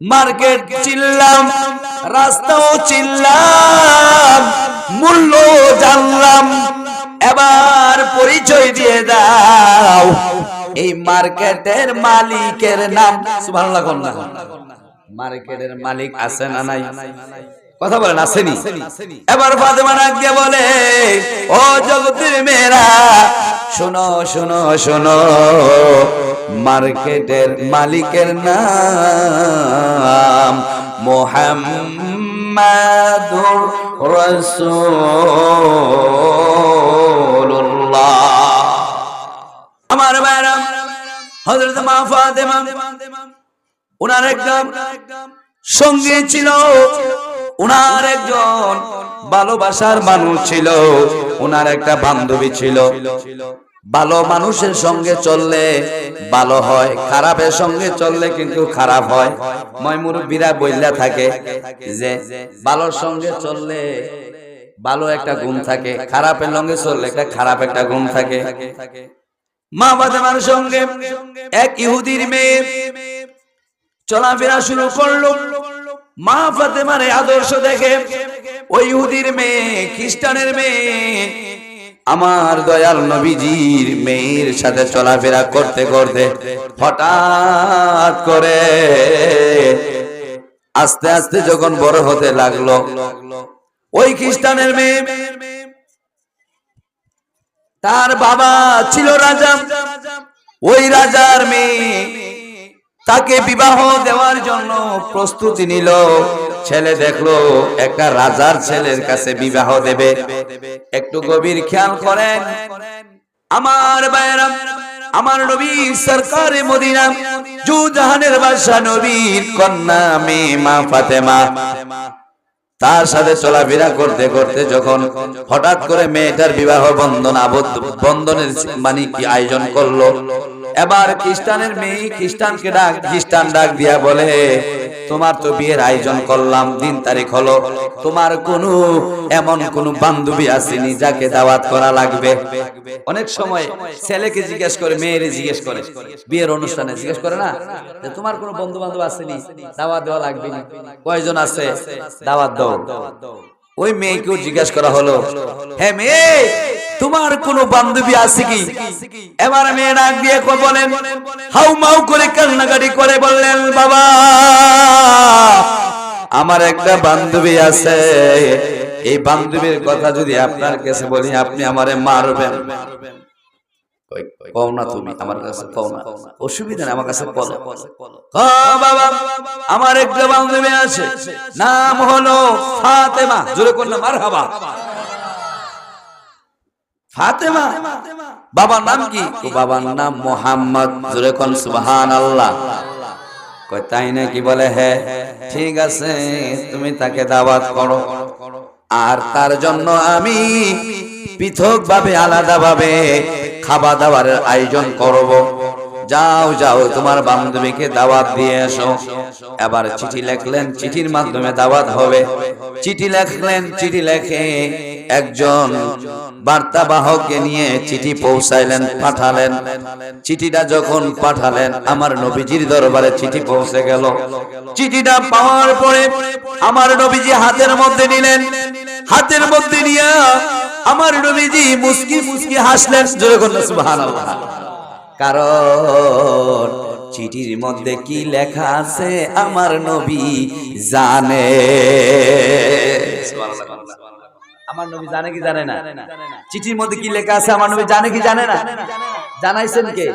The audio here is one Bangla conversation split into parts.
মার্কেট চিনলাম, রাস্তাও চিনলাম, মূল্য জানলাম, এবার পরিচয় দিয়ে দাও। এই মার্কেটের মালিকের নাম কোন মার্কেটের মালিক আছে না নাই? কথা বলেন আসেনি। এবার ফাতেমা ডাক দিয়ে বলে ও জগতের মেয়েরা শোনো শোনো শোনো মার্কেটের মালিকের নাম মোহাম্মদুর রাসূলুল্লাহ। আমার বাইরাম হযরত মা ফাতেমা ওনার একদম সঙ্গে ছিল। ওনার একজন ভালোবাসার মানুষ ছিল ওনার একটা বান্ধবী ছিল। ভালো মানুষের সঙ্গে চললে ভালো হয়, খারাপের সঙ্গে চললে কিন্তু খারাপ হয়। ময় মুরব্বীরা বইলা থাকে যে, ভালোর সঙ্গে চললে ভালো একটা গুণ থাকে, খারাপের সঙ্গে চললে একটা খারাপ একটা গুণ থাকে। মা বাদামার সঙ্গে এক ইহুদির মেয়ে চলাফেরা শুরু করল। মা ফাতেমার আদর্শ দেখে ওই ইহুদির মেয়ে, খ্রিস্টানের মেয়ে, আমার দয়াল নবীজির মেয়ের সাথে চলাফেরা করতে করতে হঠাৎ করে আস্তে আস্তে যখন বড় হতে লাগল, ওই খ্রিস্টানের মেয়ে, তার বাবা ছিল রাজা। ওই রাজার মেয়ে তাকে বিবাহ দেওয়ার জন্য প্রস্তুতি নিল। ছেলে দেখল, একটা রাজার ছেলের কাছে বিবাহ দেবে। একটু গভীর খেয়াল করেন। আমার বাইরা আমার নবী সরকারে মদিনা জু জাহানের বাদশা নবীর কন্যা মেয়ে মা ফাতেমা। তার সাথে চলাফেরা করতে করতে যখন হঠাৎ করে মেয়েটার বিবাহ বন্ধন আবদ্ধ বন্ধনের মানে কি আয়োজন করল এবার খ্রিস্টানের মেয়ে খ্রিস্টানকে ডাক, খ্রিস্টান ডাক দিয়া বলে, তোমার তো বিয়ের আয়োজন করলাম, দিন তারিখ হলো। তোমার কোনো, এমন কোন বান্ধবী আসেনি যাকে দাওয়াত করা লাগবে। অনেক সময় ছেলেকে জিজ্ঞেস করে, মেয়েরে জিজ্ঞেস করে। বিয়ের অনুষ্ঠানে জিজ্ঞেস করে না যে, তোমার কোনো বন্ধু বান্ধব আসেনি, দাওয়াত দেওয়া লাগবে না। কয়জন আছে? দাওয়াত দাও। ওই মেয়েকেও জিজ্ঞেস করা হলো হ্যাঁ মেয়ে তোমার কোন বান্ধবী আছে কি? এবার মেয়ে ডাক দিয়ে বলেন, হাউ মাউ করে কান্নাকাটি করে বললেন, বাবা, আমার একটা বান্ধবী আছে। এই বান্ধবীর কথা যদি আপনার কাছে বলি, আপনি আমারে মারবেন। আমার কাছে কও না। অসুবিধা নেই, আমার কাছে বলো বাবা, আমার একটা বান্ধবী আছে, নাম হলো ফাতেমা। জোরে করলে মারহাবা। ফাতেমা, বাবার নাম কি? বাবার নাম মোহাম্মদ। জোরে কোন সুবহানাল্লাহ। কয়, তাই নাকি বলে হ্যাঁ ঠিক আছে, তুমি তাকে দাওয়াত করো। আর তার জন্য আমি পৃথক ভাবে আলাদা ভাবে খাওয়া দাওয়ার আয়োজন করব। যাও যাও, তোমার বান্ধবীকে দাওয়াত দিয়ে এসো। এবার চিঠি লেখলেন, চিঠির মাধ্যমে দাওয়াত হবে। চিঠি লেখলেন, চিঠি লেখে একজন বার্তাবাহককে নিয়ে চিঠি পৌঁছাইলেন, পাঠালেন। চিঠিটা যখন পাঠালেন, আমার নবীজির দরবারে চিঠি পৌঁছে গেল। চিঠিটা পাওয়ার পরে আমার নবীজি হাতের মধ্যে নিলেন। হাতের মধ্যে নিয়ে আমার নবীজি মুসকি মুসকি হাসলেন সুবহানাল্লাহ। কারণ চিঠির মধ্যে কি লেখা আছে, আমার নবী জানে। আমার নবী জানে কি জানে না? চিঠির মধ্যে কি লেখা আছে? আমার নবী জানে কি জানে না? জানাইছেন কে?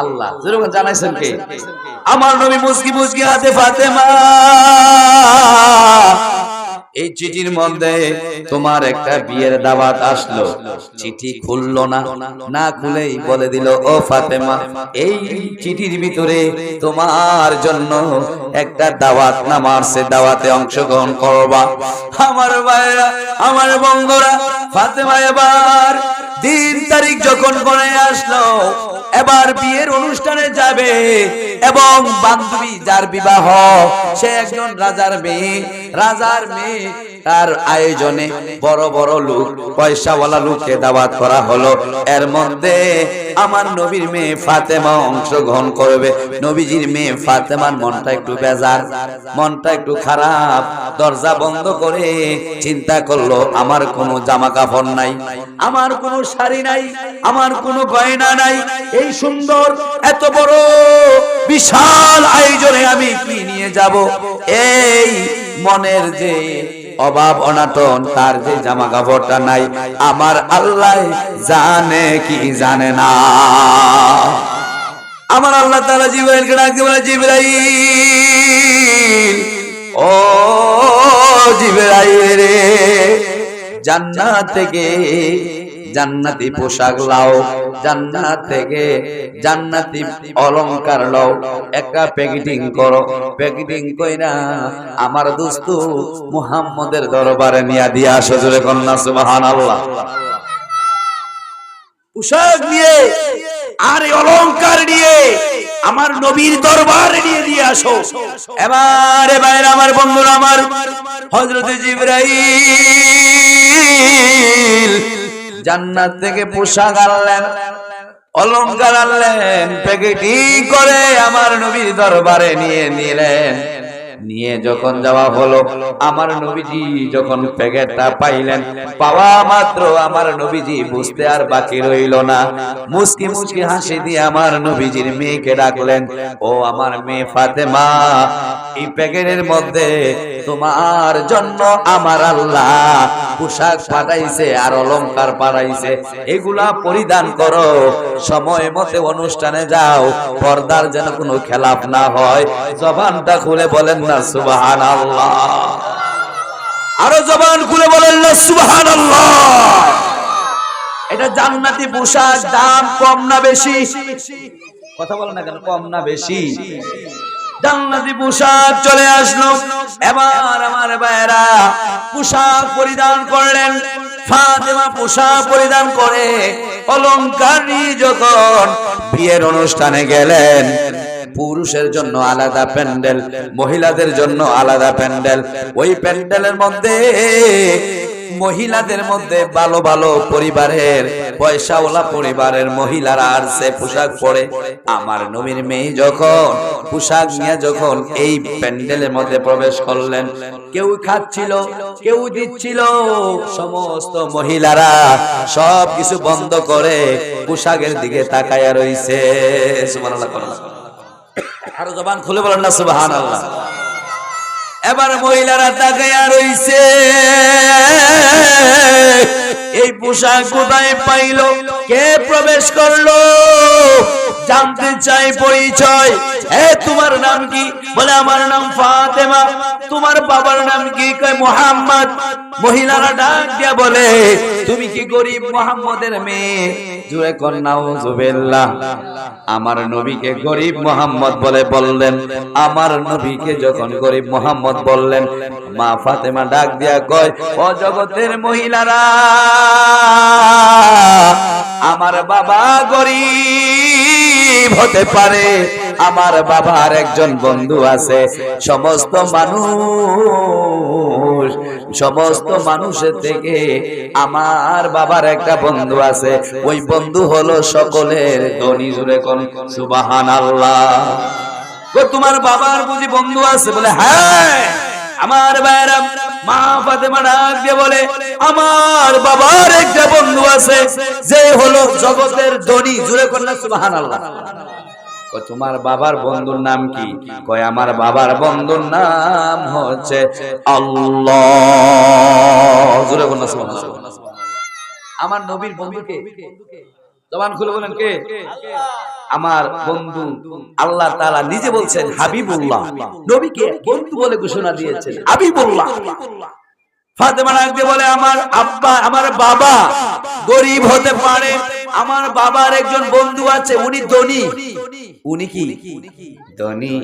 আল্লাহ। যেরকম জানাইছেন কে? আমার নবী মুসকি মুসকি হাতে ফাতেমা। এই চিঠির মধ্যে তোমার একটা বিয়ের দাওয়াত আসলো। চিঠি খুললো না। না। খুলেই বলে দিল ও ফাতেমা এই চিঠির ভিতরে তোমার জন্য একটা দাওয়াত নামার সে দাওয়াতে অংশগ্রহণ করবা। আমার ভাইরা আমার বন্ধুরা ফাতেমা এবার দিন তারিখ যখন গড়ে আসলো, এবার বিয়ের অনুষ্ঠানে যাবে এবং বান্ধবী যার বিবাহ, সে একজন রাজার মেয়ে। রাজার মেয়ে তার আয়োজনে বড় বড় লোক, পয়সাওয়ালা লোককে দাওয়াত করা হলো। এর মধ্যে আমার নবীর মেয়ে ফাতেমা অংশগ্রহণ করবে। নবীজির মেয়ে ফাতেমার মনটা একটু বেজার, মনটা একটু খারাপ। দরজা বন্ধ করে চিন্তা করল, আমার কোনো জামা কাপড় নাই, আমার কোনো শাড়ি নাই, আমার কোনো গয়না নাই, এই সুন্দর, এত বড় বিশাল আয়োজনে আমি কি নিয়ে যাব? এই মনের যে অভাব অনাটন তার যে জামা কাপড়টা নাই, আমার আল্লাহ জানে কি জানে না। আমার আল্লাহ তারা জিবরাইলকে ডাকতে বলে, জিবরাইল, ও জিবরাইল রে, জান্নাত থেকে জান্নাতি পোশাক লাও, জান্নাত থেকে জান্নাতি অলংকার লও। একটা প্যাকেটিং করো প্যাকেটিং কইরা আমার দোস্ত মুহাম্মদের দরবারে নিয়া দিয়া আসো জোরে কন্যা, সুবহানাল্লাহ। পোশাক নিয়ে আর অলংকার নিয়ে আমার নবীর দরবারে নিয়ে দিয়ে আসো। এবারে বাইরে আমার বন্ধুরা, আমার হজরত জিব্রাইল জান্নাত থেকে পোশাক আনলেন অলংকার আনলেন প্যাকেটিং করে আমার নবীর দরবারে নিয়ে নিলেন। নিয়ে যখন যাওয়া হলো আমার নবীজি যখন প্যাকেটটা পাইলেন পাওয়া মাত্র আমার নবীজি বুঝতে আর বাকি রইল না। মুসকি মুসকি হাসি দিয়ে আমার নবীজির মেয়েকে ডাকলেন ও আমার মেয়ে ফাতেমা এই প্যাকেটের মধ্যে তোমার জন্য আমার আল্লাহ পোশাক পাঠাইছে আর অলংকার পাঠাইছে। এগুলা পরিধান করো। সময় মতে অনুষ্ঠানে যাও। পর্দার যেন কোনো খেলাপ না হয়। জবানটা খুলে বলেন না সুবাহান আরও জবান খুলে বলেন না সুবাহান এটা জান্নাতি পোশাক, দাম কম না বেশি? কথা বলেন না কেন, কম না বেশি? জান্নাতি পোশাক চলে আসলো। এবার আমার ভাইরা পোশাক পরিধান করলেন। ফাতেমা পোশাক পরিধান করে যখন বিয়ের অনুষ্ঠানে গেলেন, পুরুষের জন্য আলাদা প্যান্ডেল, মহিলাদের জন্য আলাদা প্যান্ডেল। ওই প্যান্ডেলের মধ্যে মহিলাদের মধ্যে ভালো ভালো পরিবারের, পয়সাওয়ালা পরিবারের মহিলারা আর সে পোশাক পরে। আমার নবীর মেয়ে যখন পোশাক নিয়ে যখন এই প্যান্ডেলের মধ্যে প্রবেশ করলেন, কেউ খাচ্ছিল, কেউ দিচ্ছিল, সমস্ত মহিলারা সব কিছু বন্ধ করে পোশাকের দিকে তাকায়া রইছে। সুবহানাল্লাহ। আরও জবান খুলে বলেন না, সুবহানাল্লাহ। এবার মহিলারা তাকাইয়া রইছে। এই পোশাক কোথায় পাইল? কে প্রবেশ করল? জানতে চাই পরিচয়। এ, তোমার নাম কি? বলে, আমার নাম ফাতেমা। তোমার বাবার নাম কি? কয়, মোহাম্মদ। মহিলারা ডাক দিয়া বলে, তুমি কি গরিব মোহাম্মদের মেয়ে? জুড়ে কন্যাও জুবেল্লাহ আমার নবীকে গরিব মোহাম্মদ বলে বললেন। আমার নবীকে যখন গরিব মোহাম্মদ বললেন মা ফাতেমা ডাক দিয়া কয়, ও জগতের মহিলারা, আমার বাবা গরিব হতে পারে, আমার বাবার একজন বন্ধু আছে। সমস্ত মানুষ, সমস্ত মানুষের থেকে আমার বাবার একটা বন্ধু আছে। ওই বন্ধু হলো সকলের ধনী জুড়ে কোন সুবাহান আল্লাহ তোমার বাবার বুঝি বন্ধু আছে বলে হ্যাঁ আমার ভাইরা মা ফাতেমা ডাক বলে, আমার বাবার একটা বন্ধু আছে, যে হলো জগতের ধনী জুড়ে করলে সুবাহান আল্লাহ তোমার বাবার বন্ধুর নাম কি? কয়, আমার বাবার বন্ধুর নাম হচ্ছে আল্লাহ। আমার নবীর বন্ধুকে জবান খুলে বলেন কে? আমার বন্ধু আল্লাহ তাআলা নিজে বলছেন হাবিবুল্লাহ। নবীকে বন্ধু বলে ঘোষণা দিয়েছেন। হাবিবুল্লাহ। ফাতেমা ডাকতে বলে আমার আব্বা আমার বাবা গরিব হতে পারে। আমার বাবার একজন বন্ধু আছে উনি ধনী। উনি কি? ধনী।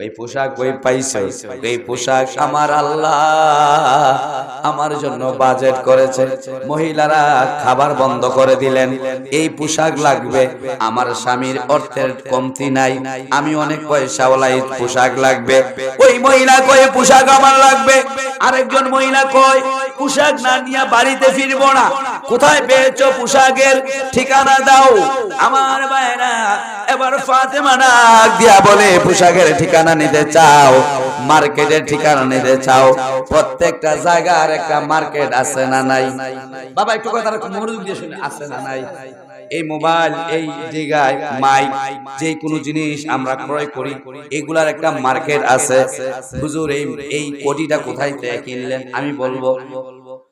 ওই পোশাক ওই পাইছে। এই পোশাক আমার আল্লাহ আমার জন্য বাজেট করেছে। মহিলারা খাবার বন্ধ করে দিলেন। এই পোশাক লাগবে। আমার স্বামীর অর্থের কমতি নাই। আমি অনেক পয়সাওয়ালা এই পোশাক লাগবে। ওই মহিলা কয়ে পোশাক আমার লাগবে। আরেকজন মহিলা কয় পোশাক না নিয়ে বাড়িতে ফিরবো না। কোথায় পেয়েছ পোশাকের ঠিকানা দাও। আমার ভাইরা এবার ফাতেমা ডাক দিয়া বলে, পোশাকের ঠিকানা নিতে চাও, মার্কেটের ঠিকানা নিতে চাও, প্রত্যেকটা জায়গার একটা মার্কেট আছে না নাই? বাবা, একটু কথা মনোযোগ দিয়ে শুনে, আছে না নাই? এই মোবাইল, এই জায়গায় মাইক, যে কোনো জিনিস আমরা ক্রয় করি, এগুলার একটা মার্কেট আছে। হুজুর, এই এই কোটিটা কোথায় কিনলেন? আমি বলব।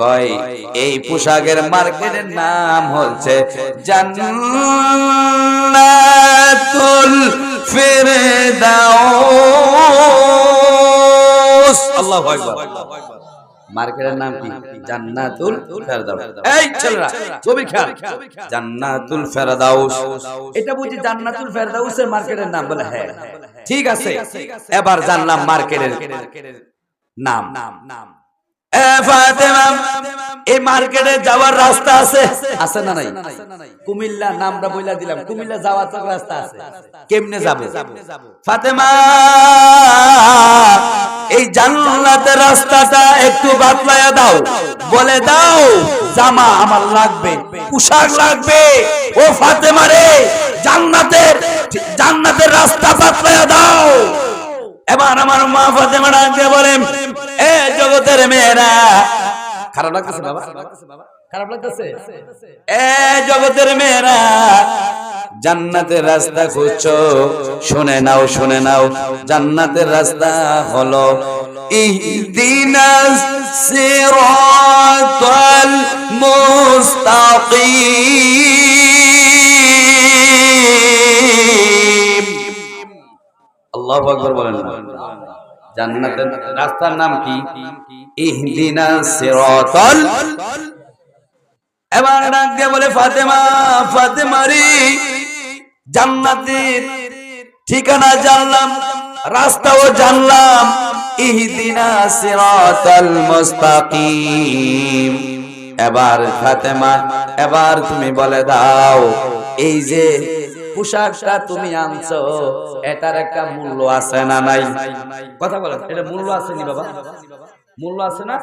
কয় এই পোশাকের মার্কেটের নাম হচ্ছে জান্নাতুল ফিরদাউস। আল্লাহু আকবার। মার্কেটের নাম কি? জান্নাতুল ফেরদাউস। এই ছেলেরা খেয়াল জান্নাতুল ফেরদাউস। এটা বুঝি জান্নাতুল ফেরদাউসের মার্কেটের নাম বলে হ্যাঁ। ঠিক আছে। এবার জানলাম মার্কেটের নাম। নাম। ফাতেমা এই মার্কেটে যাওয়ার রাস্তা আছে? আছে না নাই? কুমিল্লা নামটা বইলা দিলাম। কুমিল্লা যাওয়ার রাস্তা আছে। কেমনে যাব? ফাতেমা, এই রাস্তাটা একটু বাতলায়া দাও। বলে দাও, জামা আমার লাগবে, পোশাক লাগবে। ও ফাতেমা রে, জান্নাতের জান্নাতের রাস্তা বাতলায়া দাও। এবার আমার মা ফাতেমা ডাক দিয়ে বলেন এ জগতের মেয়েরা, খারাপ লাগতেছে বাবা? খারাপ লাগতেছে? এ জগতের মেয়েরা, জান্নাতের রাস্তা খুঁজছো, শুনে নাও শুনে নাও, জান্নাতের রাস্তা হলো ইহদিনাস সিরাতাল মুস্তাকিম। আল্লাহু বলেন জান্নাতের রাস্তার নাম কি? ইহদিনা সিরাতাল এবার বলে, ফাতেমা ফাতেমা রে জান্নাতের ঠিকানা জানলাম, রাস্তাও জানলাম, ইহদিনা সিরাতাল মুস্তাকিম। এবার ফাতেমা, এবার তুমি বলে দাও, এই যে পোশাকটা তুমি আনছো, এটার একটা মূল্য আছে না নাই? কথা বলো এটা মূল্য আছে নি বাবা? মূল্য আছে না?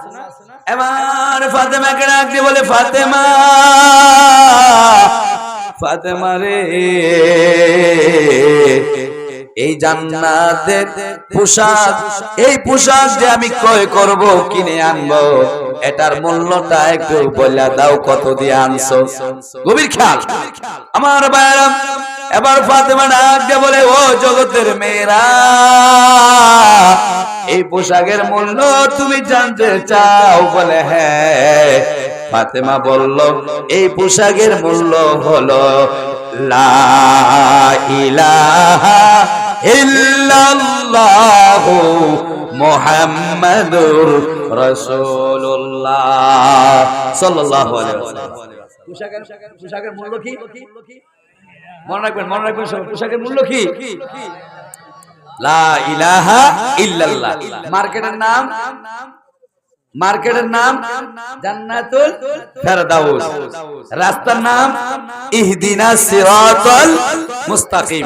এবার ফাতেমাকে ডাক দিয়ে বলে, ফাতেমা ফাতেমা রে, এই জান্নাতের পোশাক, এই পোশাক যে আমি ক্রয় করব, কিনে আনব, এটার মূল্যটা একটু বলে দাও, কত দিয়ে আনছো? গভীর খেয়াল। আমার বাইরাম এবার ফাতেমা ডাক দিয়ে বলে, ও জগতের মেয়েরা, এই পোশাকের মূল্য তুমি জানতে চাও? বলে হ্যাঁ। ফাতেমা বলল, এই পোশাকের মূল্য হলো, লা ইলাহা ইল্লাল্লাহু মুহাম্মাদুর রাসূলুল্লাহ সাল্লাল্লাহু আলাইহি ওয়াসাল্লাম। পোশাকের পোশাকের মূল্য কি? মনে রাখবেন মনে রাখবেন সব পোশাকের মূল্য কি? লা ইলাহা ইল্লাল্লাহ। মার্কেটের নাম? মার্কেটের নাম? জান্নাতুল ফেরদাউস। রাস্তার নাম? ইহদিনা সিরাতাল মুস্তাকিম।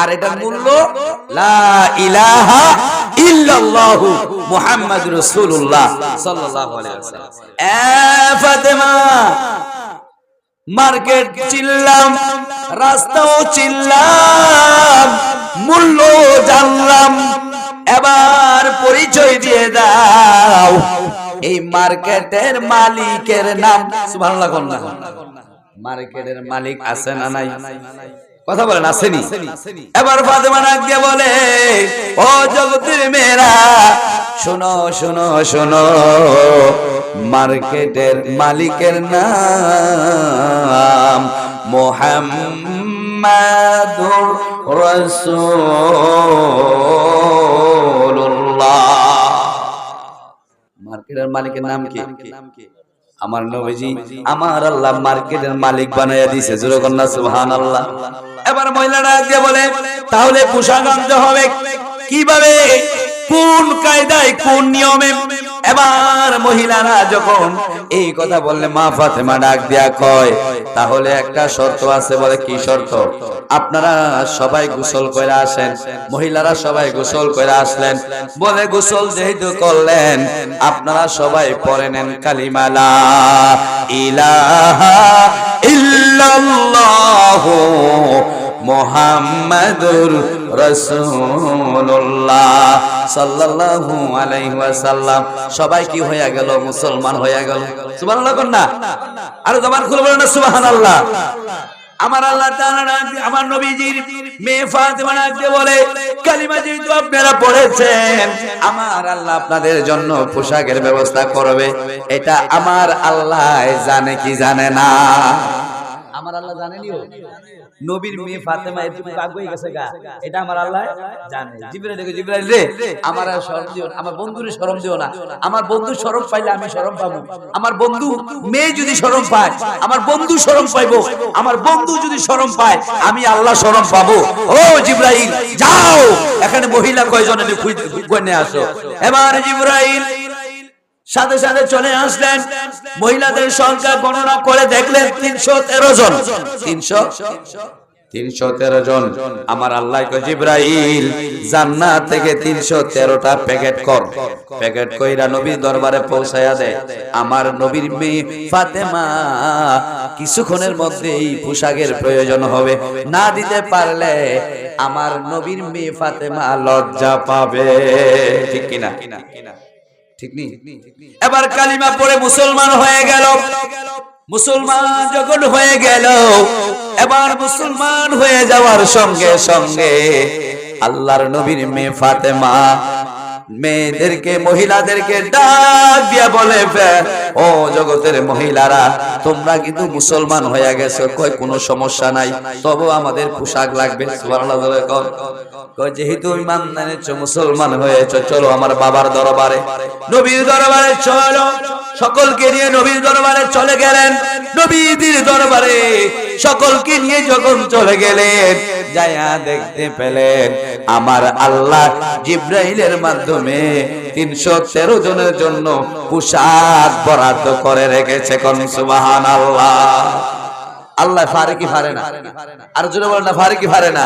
আর এটার মূল্য? লা ইলাহা ইল্লাল্লাহ মুহাম্মাদুর রাসূলুল্লাহ সাল্লাল্লাহু আলাইহি ওয়াসাল্লাম। এ ফাতেমা! মার্কেট চিনলাম, রাস্তাও চিনলাম মূল্য জানলাম। এবার পরিচয় দিয়ে দাও, এই মার্কেটের মালিকের নাম। মার্কেটের মালিক আছে না নাই? কথা বলেন, আসেনি? এবার ফাতেমা দিয়ে বলে, ও জগতের মেয়েরা, শোনো শোনো শোনো মার্কেটের মালিকের নাম মোহাম্মদুর রাসূলুল্লাহ। মার্কেটের মালিকের নাম কি? আমার নবীজি, আমার আল্লাহ মার্কেটের মালিক বানাইয়া দিছে জোরকন্যা সুবহান আল্লাহ এবার মহিলারা দিয়ে বলে, তাহলে পোশাক আনতে হবে কীভাবে? কোন কায়দায়, কোন নিয়মে? এবার মহিলারা যখন এই কথা বললে, মা ফাতেমা ডাক দিয়া কয়, তাহলে একটা শর্ত আছে বলে কি শর্ত? আপনারা সবাই গোসল করে আসেন, মহিলারা সবাই গোসল করে আসলেন। বলে গোসল যেহেতু করলেন, আপনারা সবাই পরে নেন কালিমালা। ইলাহা ইল্লাল্লাহু মোহাম্মদুর সবাই কি হয়ে গেল? মুসলমান হয়ে গেল। আর আমার আল্লাহ আমার নবীজির মেয়ে বলে আপনারা পড়েছেন, আমার আল্লাহ আপনাদের জন্য পোশাকের ব্যবস্থা করবে। এটা আমার আল্লাহ জানে কি জানে না। আমার আল্লাহ জানেনিও। নবীর মেয়ে ফাতেমা এতটুকু আগে হয়ে গেছে গা। এটা আমার আল্লাহ জানে। জিবরাইল দেখো জিবরাইল রে। আমার আর শরম দিও না। আমার বন্ধুরে শরম দিও না। আমার বন্ধু শরম পাইলে আমি শরম পাবো। আমার বন্ধু মেয়ে যদি শরম পায় আমার বন্ধু শরম পাইবো। আমার বন্ধু যদি শরম পায় আমি আল্লাহ শরম পাবো। ও জিবরাইল যাও। এখানে মহিলা কয়জন এনে খুঁজে আসো। এবার জিবরাইল সাথে সাথে চলে আসলেন। মহিলাদের সংখ্যা গণনা করে দেখলেন তিনশো তেরো জন। তিনশো? তিনশো তেরো জন। আমার আল্লাহ জিব্রাইল, জান্নাত থেকে তিনশো তেরোটা প্যাকেট কর। প্যাকেট কইরা নবীর দরবারে পৌঁছায়া দেয় আমার নবীর মেয়ে ফাতেমা কিছুক্ষণের মধ্যে এই পোশাকের প্রয়োজন হবে। না দিতে পারলে আমার নবীর মেয়ে ফাতেমা লজ্জা পাবে। ঠিক কিনা কিনা? ঠিক নেই? এবার কালিমা পড়ে মুসলমান হয়ে গেল। মুসলমান যখন হয়ে গেল, এবার মুসলমান হয়ে যাওয়ার সঙ্গে সঙ্গে আল্লাহর নবীর মেয়ে ফাতেমা মেয়েদেরকে, মহিলাদেরকে ডাক দিয়া বলে ও জগতের মহিলারা, তোমরা কিন্তু মুসলমান হয়ে গেছো। কই, কোনো সমস্যা নাই। তবু আমাদের পোশাক লাগবে। যেহেতু ইমান এনেছো মুসলমান হয়েছো, চলো আমার বাবার দরবারে। নবীর দরবারে চলো। সকলকে নিয়ে নবীর দরবারে চলে গেলেন। নবীদের দরবারে সকলকে নিয়ে যখন চলে গেলেন যায়া দেখতে পেলেন আমার আল্লাহ জিব্রাহিলের মাধ্যমে তিনশো তেরো জনের জন্য পোশাক বরাদ্দ করে রেখেছে কোন? সুবাহান আল্লাহ আল্লাহ ফারে কি ফারে না। আর জোরে বলেন না ফারে কি ফারে না।